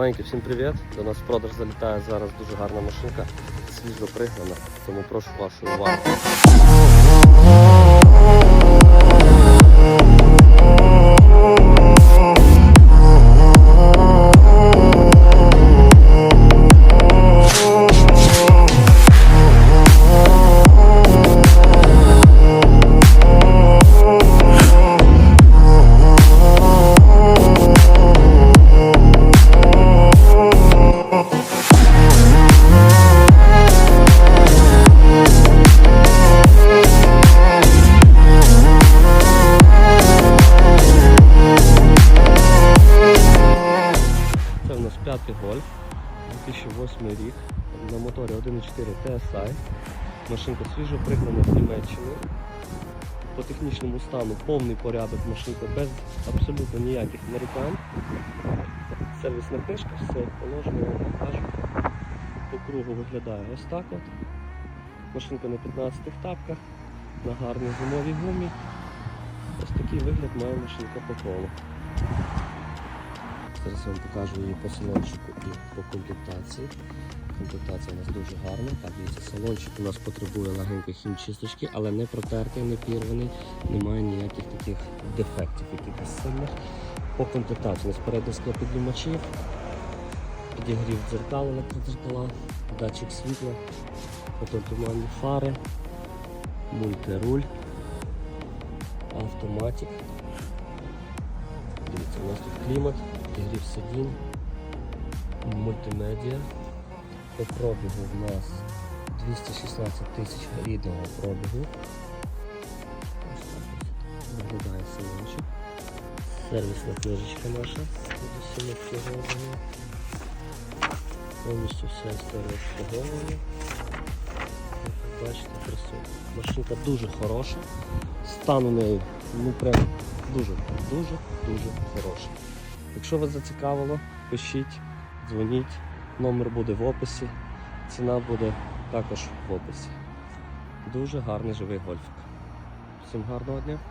Маленький, всім привіт! До нас в продаж залітає зараз дуже гарна машинка, свіжо пригнана, тому прошу вашу увагу. 95-й 2008 рік, на моторі 1.4 TSI. Машинка свіжо пригнана з Німеччини. По технічному стану повний порядок машинки, без абсолютно ніяких нарікань. Сервісна книжка, все положено, я покажу. По кругу виглядає ось так. от. Машинка на 15 тапках, на гарній зимовій гумі. Ось такий вигляд має машинка по колу. Зараз вам покажу її по салончику і по комплектації. Комплектація у нас дуже гарна. Так, дивіться, салончик у нас потребує легенької хімчисточки, але не протертий, не пірваний, немає ніяких таких дефектів, якихось сильних. По комплектації у нас передні склопіднімачі, підігрів дзеркал, електродзеркала, датчик світла, фототуманні фари, мультируль, автоматик. Дивіться, у нас тут клімат, підігрів сидінь, мультимедіа. По пробігу в нас 216 тисяч рідного пробігу. Ось так виглядає салончик. Сервісна книжечка наша з усім обслуговуванням. Повністю все історія обслуговування. Як Бачите, красиво. Машинка дуже хороша. Стан у неї ну прям дуже, дуже, дуже хороший. Якщо вас зацікавило, пишіть, дзвоніть, номер буде в описі, ціна буде також в описі. Дуже гарний живий гольфик. Всім гарного дня!